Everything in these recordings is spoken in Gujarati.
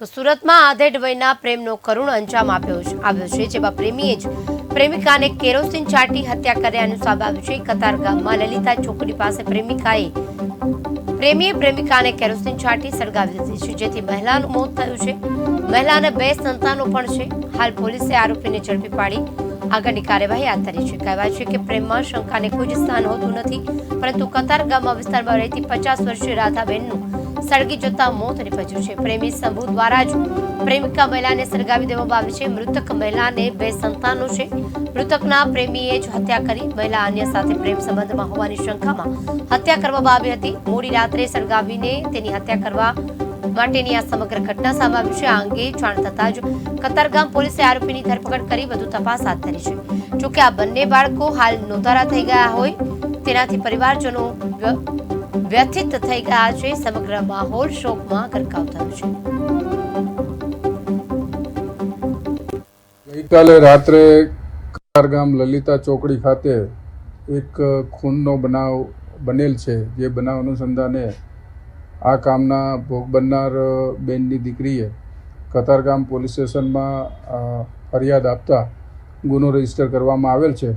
તો સુરતમાં આધેડ વયના પ્રેમનો કરુણ અંજામ આપ્યો આવ્યો છે, જેમાં પ્રેમીએ જ પ્રેમિકાને કેરોસીન ચાટી હત્યા કર્યાનું સામે આવ્યું છે. કતાર ગામમાં લલિતા ચોકડી પાસે પ્રેમિકાએ પ્રેમીએ પ્રેમિકાને કેરોસીન છાંટી સળગાવી દીધી છે, જેથી મહિલાનું મોત થયું છે. મહિલાને બે સંતાનો પણ છે. હાલ પોલીસે આરોપીને ઝડપી પાડી આગળની કાર્યવાહી હાથ ધરી છે. કહેવાય છે કે પ્રેમમાં શંકાને કોઈ જ સ્થાન હોતું નથી, પરંતુ કતાર ગામમાં વિસ્તારમાં રહેતી પચાસ વર્ષીય રાધાબેનનું સળગી જતા મોત નિપજ્યું છે. પ્રેમી સંભુ દ્વારા જ પ્રેમિકા મહિલાને સળગાવી દેવામાં આવી છે. મૃતક મહિલાને બે સંતાનો છે. મૃતકના પ્રેમીએ જ હત્યા કરી, મહિલા અન્ય સાથે પ્રેમ સંબંધમાં હોવાની શંકામાં હત્યા કરવામાં આવી હતી. મોડી રાત્રે સળગાવીને તેની હત્યા કરવા માટેની આ સમગ્ર ઘટના સામે આવી છે. આ અંગે જાણ થતાં જ કતારગામ પોલીસે આરોપીની ધરપકડ કરી વધુ તપાસ હાથ ધરી છે. જોકે આ બંને બાળકો હાલ નોંધારા થઈ ગયા હોય તેનાથી પરિવારજનો વ્યથિત થઈ ગયા છે સમગ્ર માહોલ શોકમાં ગરકાવ થયો છે. ગઈકાલે રાત્રે કતારગામ લલિતા ચોકડી ખાતે એક ખૂનનો બનાવ બનેલ છે. જે બનાવ અનુસંધાને આ કામના ભોગ બનનાર બેનની દીકરીએ કતારગામ પોલીસ સ્ટેશનમાં ફરિયાદ આપતા ગુનો રજિસ્ટર કરવામાં આવેલ છે.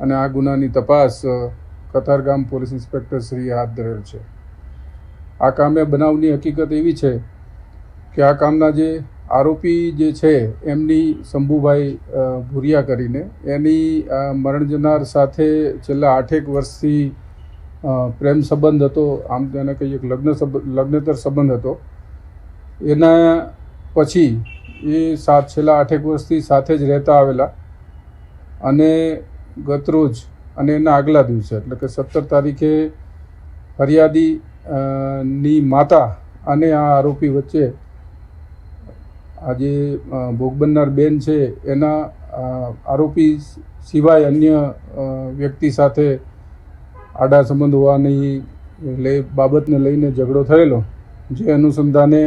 અને આ ગુનાની તપાસ કતારગામ પોલીસ ઇન્સ્પેક્ટર શ્રી હાથ ધરેલ છે. આ કામે બનાવની હકીકત એવી છે કે આ કામના જે આરોપી જે છે, એમની શંભુભાઈ ભૂરિયા કરીને એની મરણ જનાર સાથે છેલ્લા આઠેક વર્ષથી પ્રેમ સંબંધ હતો, આમ તેને કહીએ કે લગ્ન લગ્નેતર સંબંધ હતો. એના પછી એ સાત, છેલ્લા આઠેક વર્ષથી સાથે જ રહેતા આવેલા અને ગતરોજ અને એના આગલા દિવસે, એટલે કે સત્તર તારીખે ફરિયાદી ની માતા અને આ આરોપી વચ્ચે આજે જે ભોગ બનનાર બેન છે, એના આરોપી સિવાય અન્ય વ્યક્તિ સાથે આડા સંબંધ હોવાની લે, બાબતને લઈને ઝઘડો થયેલો, જે અનુસંધાને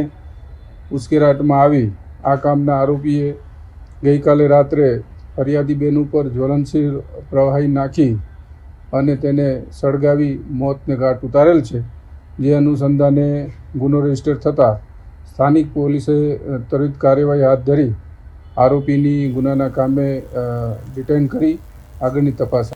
ઉશ્કેરાટમાં આવી. આ કામના આરોપીએ ગઈકાલે રાત્રે ફરિયાદી બેન ઉપર જ્વલનશીલ પ્રવાહી નાખી અને તેને સળગાવી મોતને ઘાટ ઉતારેલ છે. જે અનુસંધાને ગુનો રજિસ્ટર થતાં સ્થાનિક પોલીસે ત્વરિત કાર્યવાહી હાથ ધરી આરોપીની ગુનાના કામે ડિટેન કરી આગળની તપાસ